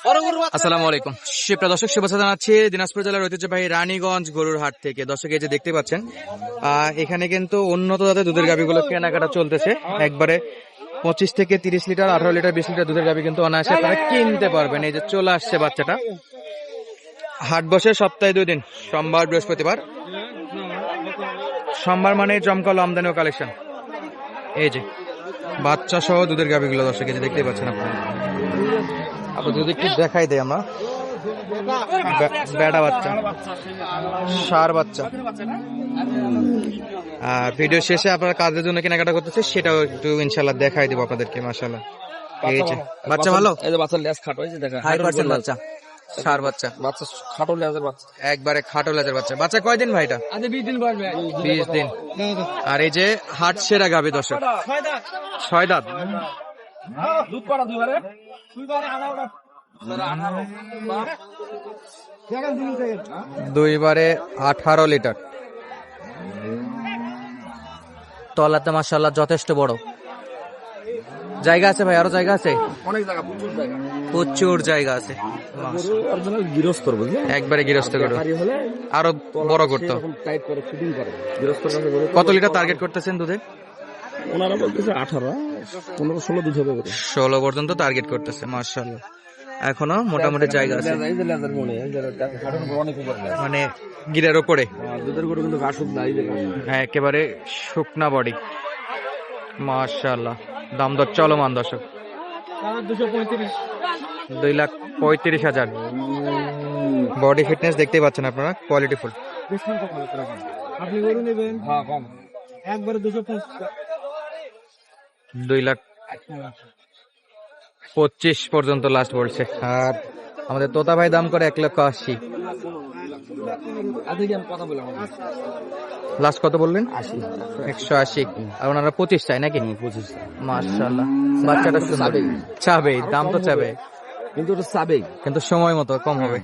আসসালামু আলাইকুম। শিবরা দর্শক, শুভেচ্ছা জানাচ্ছি দিনাজপুর জেলার ঐতিহ্যবাহী রানীগঞ্জ গরুর হাট থেকে। দর্শক, এই যে দেখতে পাচ্ছেন এখানে কিন্তু উন্নত জাতের দুধের গাভিগুলো কেনাকাটা চলতেছে। একবারে পঁচিশ থেকে তিরিশ লিটার, আঠারো লিটার, বিশ লিটার দুধের গাভি কিন্তু অনায়াসে আপনারা কিনতে পারবেন। এই যে চলে আসছে বাচ্চাটা। হাট বসে সপ্তাহে দুই দিন, সোমবার, বৃহস্পতিবার। সোমবার মানে জমকাল আমদানি ও কালেকশন। এই যে বাচ্চা সহ দুধের গাভিগুলো দর্শক, এই যে দেখতেই পাচ্ছেন আপনারা। যদি একটু দেখাই দেয় আমরা। বে- বেড়া বাচ্চা। সার বাচ্চা। আর ভিডিও শেষে আপনারা কাজের জন্য কেনাকাটা করতেছে সেটাও একটু ইনশাল্লাহ দেখাই দেবো আপনাদেরকে মাসাল্লাহ এই যে বাচ্চা ভালো? এই যে বাচ্চার লেজ খাটো হয়েছে দেখা। হাই পার্সেন্ট বাচ্চা সার বাচ্চা। বাচ্চা খাটো লেজের বাচ্চা। একবারে খাটো লেজের বাচ্চা। বাচ্চা কয়দিন ভাইটা আজ বিশ দিন বিশ দিন। আর এই যে হাট সেরা গাভি দর্শক। ছয় দাঁত। দুধ দুবারে দুইবারে আঠারো লিটার। তলাতে মাসাল্লাহ যথেষ্ট বড়। জায়গা আছে ভাই আরও জায়গা আছে? অনেক জায়গা প্রচুর জায়গা। প্রচুর জায়গা আছে। গৃহস্থ বুঝলি একবারে গৃহস্থ করো বাড়ি হলে আরও বড় করতো কত লিটার টার্গেট করতেছেন দুধে? ওনারা বলতেছে আঠারো। পনেরো ষোলো দুধ হবে ষোলো পর্যন্ত টার্গেট করতেছে মার্শাল্লাহ এখনও মোটামুটি জায়গা আছে। মনে গিরের ওপরে। আর দুধের গরু কিন্তু ঘাস উঠ নাই যে হ্যাঁ একেবারে শুকনা বডি মার্শাল্লাহ দাম দর চলমান দর্শক। দুই লাখ পঁয়ত্রিশ হাজার। বডি ফিটনেস দেখতেই পাচ্ছেন আপনারা কোয়ালিটি ফুল আপনি হ্যাঁ কম। একবারে দুশো দুই লাখ পঁচিশ পর্যন্ত লাস্ট বলছে। আর আমাদের তোতা ভাই দাম করে এক লক্ষ আশি। লাস্ট কত বললেন? একশো আশি। আর ওনারা পঁচিশ চাই নাকি? পঁচিশ মার্শাল্লাহ বাচ্চাটা সুন্দর। চাবে দাম তো চাবে কিন্তু চাবেই। কিন্তু সময় মতো কম হবে।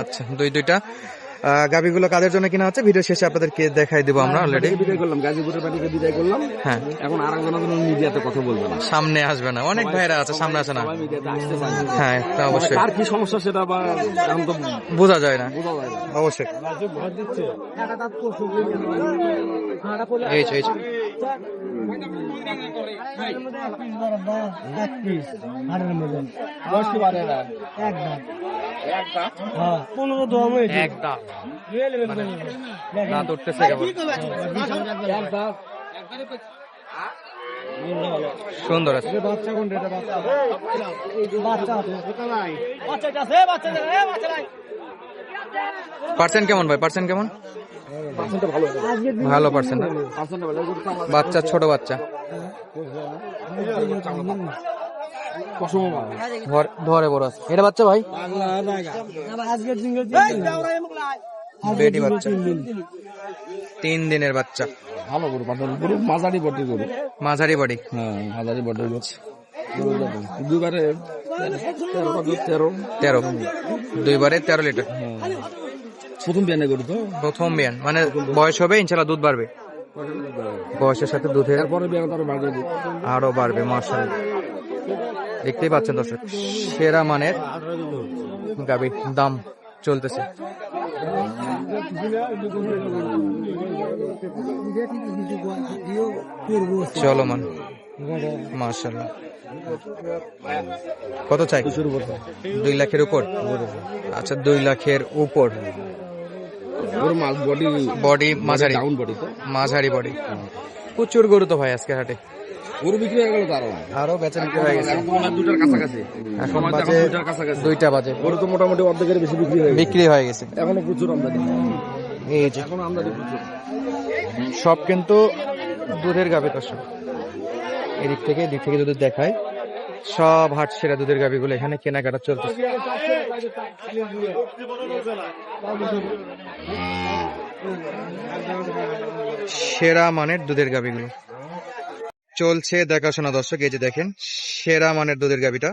আচ্ছা দুই দুইটা। গাভিগুলো কাদের জন্য কিনা হচ্ছে? ভিডিও শেষে আপনাদেরকে দেখাই দিব আমরা অলরেডি বিদায় করলাম। গাজীপুরের বাড়িকে বিদায় করলাম। হ্যাঁ। এখন আর একজনের জন্য মিডিয়াতে কথা বলব না। সামনে আসবে না। অনেক ভাইরা আছে সামনে আছে না। না। হ্যাঁ তা অবশ্যই। কার কি সমস্যা সেটা বা এখন তো বোঝা যায় না। না। অবশ্যই। এই এই যে। সুন্দর আছে। পার্সেন্ট কেমন ভাই? পার্সেন্ট কেমন? ভালো পার্সেন্ট বাচ্চা ছোট বাচ্চা। ধর- ধরে বড় আছে। এটা বাচ্চা ভাই? বেটি বাচ্চা। তিন দিনের বাচ্চা। ভালো গরু গরু মাঝারি বটি গরু। মাঝারি বডি। হ্যাঁ মাঝারি বটি গরু। দুবারে তেরো দুধ তেরো। তেরো। দুইবারে তেরো লিটার। হ্যাঁ। প্রথম বিয়ানে গরু তো? প্রথম বিয়ান। মানে বয়স হবে ইনশাল্লাহ দুধ বাড়বে। বয়সের সাথে দুধের আরও বাড়বে। মার্শাল দেখতেই পাচ্ছেন দর্শক সেরা মানের গাবি দাম চলতেছে। চলমান মার্শাল্লাহ কত চাই? দুই লাখের উপর? আচ্ছা দুই লাখের উপর। বডি বডি মাঝারি মাঝারি বডি প্রচুর গরু তো ভাই আজকে হাটে। গরু বিক্রি হয়ে গেল তো আরও। বেচা বিক্রি হয়ে গেছে। দুটার কাছাকাছি। এখন বাজে দুইটা বাজে। গরু তো মোটামুটি অর্ধেকের বেশি বিক্রি হয়ে বিক্রি হয়ে গেছে। এখনও প্রচুর আমদানি। এই যে। এখনও আমদানি প্রচুর। সব কিন্তু দুধের গাবে দর্শক। এদিক থেকে এদিক থেকে যদি দেখায় সব হাট সেরা দুধের গাবিগুলো এখানে কেনাকাটা চলতেছে। সেরা মানের দুধের গাবিগুলো চলছে দেখাশোনা দর্শক এই যে দেখেন সেরা মানের দুধের গাবিটা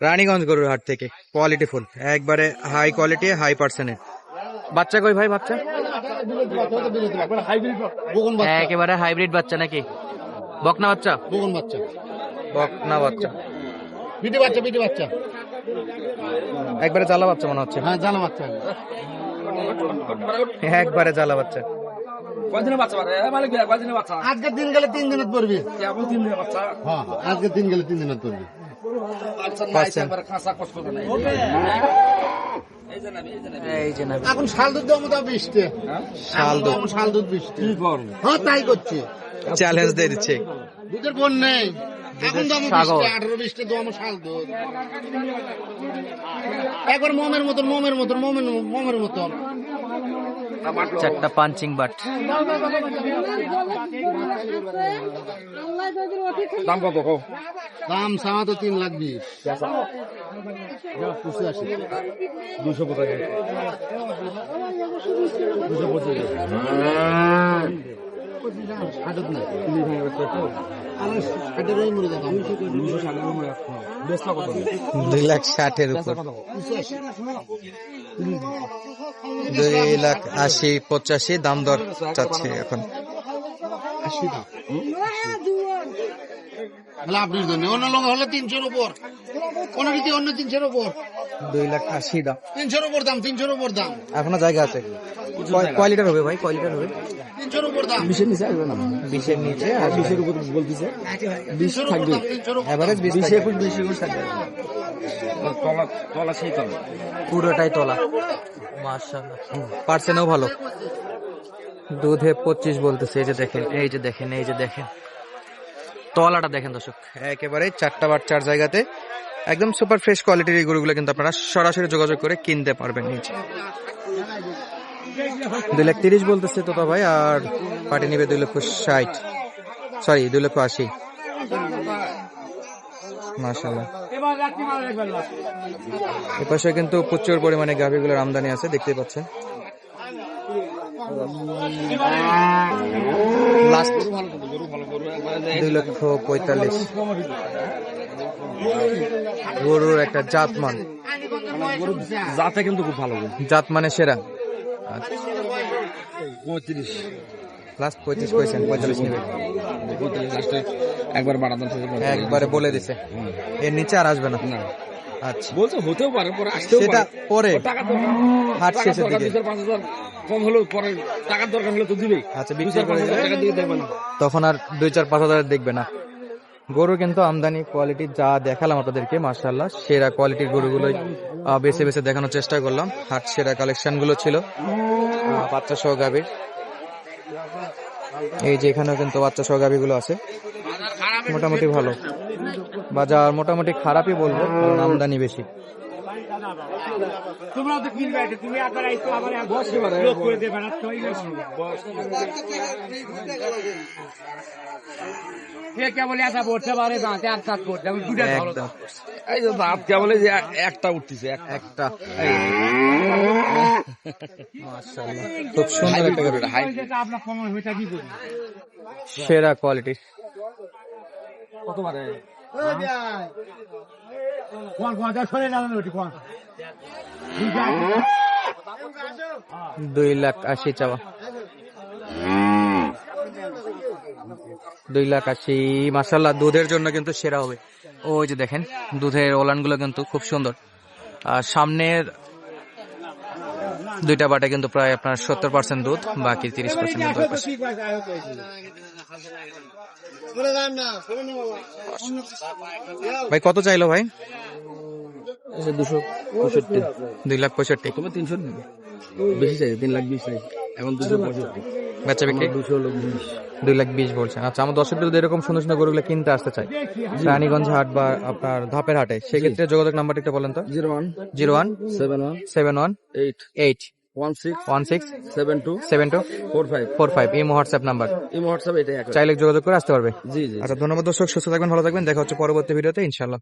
রানীগঞ্জ গরুর হাট থেকে কোয়ালিটি ফুল একবারে হাই কোয়ালিটি হাই পার্সেন্টের বাচ্চা কই ভাই বাচ্চা? একেবারে হাইব্রিড বাচ্চা নাকি? বকনা বাচ্চা? বগুন বাচ্চা বকনা বাচ্চা। বিটি বাচ্চা বিটি বাচ্চা একবারে জ্বালা বাচ্চা মনে হচ্ছে। হ্যাঁ জানা বাচ্চা। একবারে জ্বালা বাচ্চা। কয়দিনের বাচ্চা পারে মালিক ভাই কয়দিনের বাচ্চা? আজকের দিন গেলে তিন দিনের পড়বি। কেবল তিন দিনের বাচ্চা? হ্যাঁ আজকের দিন গেলে তিন দিনের পড়বি। আচ্ছা এখন শাল দুধ দেওয়া মতো বৃষ্টি। শাল দুধ। শাল দুধ বৃষ্টি। হ্যাঁ তাই করছে। চ্যালেঞ্জ দিয়ে দিচ্ছে। দুধের বোন নেই। এখন দাম আঠারো বৃষ্টি দম শাল দুধ। একবার মোমের মতন মোমের মতন মোমের মোমের মতন। চারটা পাঞ্চিং বাট দাম কত? দাম সামা তো তিন লাখ বিশ। দুশো পঁচাশি। দুশো ষাটত না। দুই লাখ ষাটের উপর। দুই লাখ আশি পঁচাশি দাম দর চাচ্ছে এখন। আপনার জায়গা আছে। কয়- লিটার হবে ভাই? কয় লিটার হবে? বিশের নিচে আসবে না? বিশের নিচে আর বিশের উপর বলতেছে। তিনশোর উপর দাম তিনশোর উপর এভারেজ বিশ বিশ একুশ বিশ একুশ থাকবে তলা তলা সেই তলা। পুরোটাই তোলা। মাশাআল্লাহ। পার্সেন্টও ভালো। দুধে পঁচিশ বলতেছে এই যে দেখেন এই যে দেখেন এই যে দেখেন। তলাটা দেখেন দর্শক। একেবারে চারটা বার চার জায়গাতে। একদম সুপার ফ্রেশ কোয়ালিটির এই গরুগুলো কিন্তু আপনারা সরাসরি যোগাযোগ করে কিনতে পারবেন নিচে। দুই লাখ তিরিশ বলতেছে তোতা ভাই আর পার্টি নিবে দুই লক্ষ ষাট। সরি দুই লক্ষ আশি। এপাশে কিন্তু প্রচুর পরিমাণে গাভীগুলোর আমদানি আছে দেখতে পাচ্ছেন। লাস্ট দুই লক্ষ পঁয়তাল্লিশ। গরুর একটা জাতমান যাতে কিন্তু খুব ভালো। জাত মানে সেরা। পঁয়ত্রিশ লাস্ট পঁয়ত্রিশ কইছেন পঁয়তাল্লিশ নেবে একবার বাড়াতাম একবারে বলে দিছে। এর নিচে আর আসবে না। আচ্ছা। বলছে হতেও পারে পরে আসতেও সেটা পরে। হাট শেষের দিকে। দুই চার পাঁচ হাজার কম হলেও পরে টাকার দরকার হলে তো দিবেই। আচ্ছা বিক্রি করে তখন আর দুই চার পাঁচ হাজার দেখবে না। গরু কিন্তু আমদানি কোয়ালিটি যা দেখালাম আপনাদেরকে মার্শাল্লাহ সেরা কোয়ালিটির গরুগুলোই বেছে বেছে দেখানোর চেষ্টা করলাম। হাট সেরা কালেকশনগুলো ছিল। বাচ্চা সহ গাভীর। এই যে এখানেও কিন্তু বাচ্চা সহ গাভীগুলো আছে। মোটামুটি ভালো। বাজার মোটামুটি খারাপই বলব কারণ আমদানি বেশি। একদম এই যে দাঁত কেবল এই যে এক- একটা উঠতেছে একটা। একটা। মাশাআল্লাহ। খুব সুন্দর একটা গাভী হাই সেরা কত পারে দুই লাখ আশি চাওয়া। দুই লাখ আশি। মাসাল্লাহ দুধের জন্য কিন্তু সেরা হবে। ওই যে দেখেন দুধের ওলানগুলো কিন্তু খুব সুন্দর। আর সামনের দুইটা বাটে কিন্তু প্রায় আপনার সত্তর পার্সেন্ট দুধ বাকি তিরিশ পার্সেন্ট ভাই কত চাইলো ভাই? দুশো পঁয়ষট্টি। দুই লাখ পঁয়ষট্টি। তিনশো? বেশি চাই তিন লাখ বিশ চাই। এখন দুশো পঁয়ষট্টি বাচ্চা। বিক্রি? দুশো দুই লাখ বিশ বলছেন আচ্ছা আমার দর্শকদের যদি এরকম সুন্দর সুন্দর গরুগুলো কিনতে আসতে চাই রানীগঞ্জ হাট বা আপনার ধাপের হাটে সেক্ষেত্রে যোগাযোগ নাম্বারটা একটু বলেন তো। Zero one zero one seven one seven one eight eight one six one six seven two seven two four five. Four five. এই হোয়াটসঅ্যাপ নাম্বার। এই হোয়াটসঅ্যাপ এটাই চাইলে যোগাযোগ করে আসতে পারবে। জি জি আচ্ছা ধন্যবাদ দর্শক সুস্থ থাকবেন ভালো থাকবেন। দেখা হচ্ছে পরবর্তী ভিডিওতে ইনশাল্লাহ